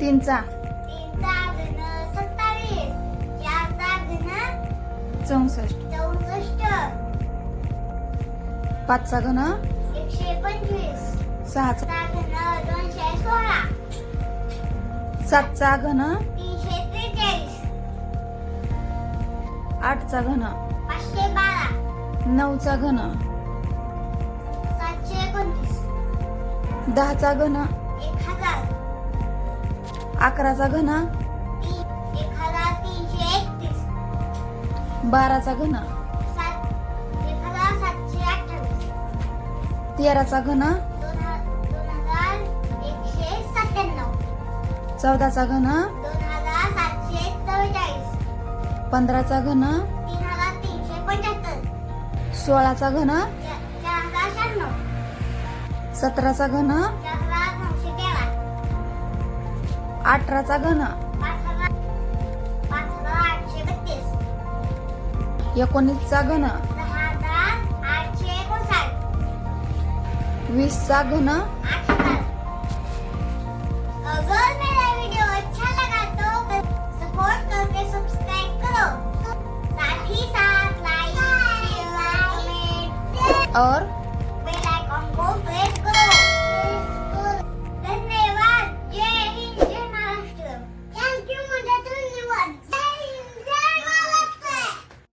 तीनचा. तीनचा घन सत्तावीस. चारचा घन चौसष्ट. चौसष्ट. पाचचा घन एकशे पंचवीस. सहाचा. सहा घन दोनशे सोळा. सातचा घन तीनशे त्रेचाळीस. आठचा घन पाचशे बारा. नऊचा घन सातशे एकोणतीस. दहाचा घन अकराचा घन. बाराचा घन. तेराचा घन. चौदाचा घन. पंधराचा घन. सोळाचा घन. सतराचा घन. अठराचा घन. एकोणीसचा घन. वीसचा घन. और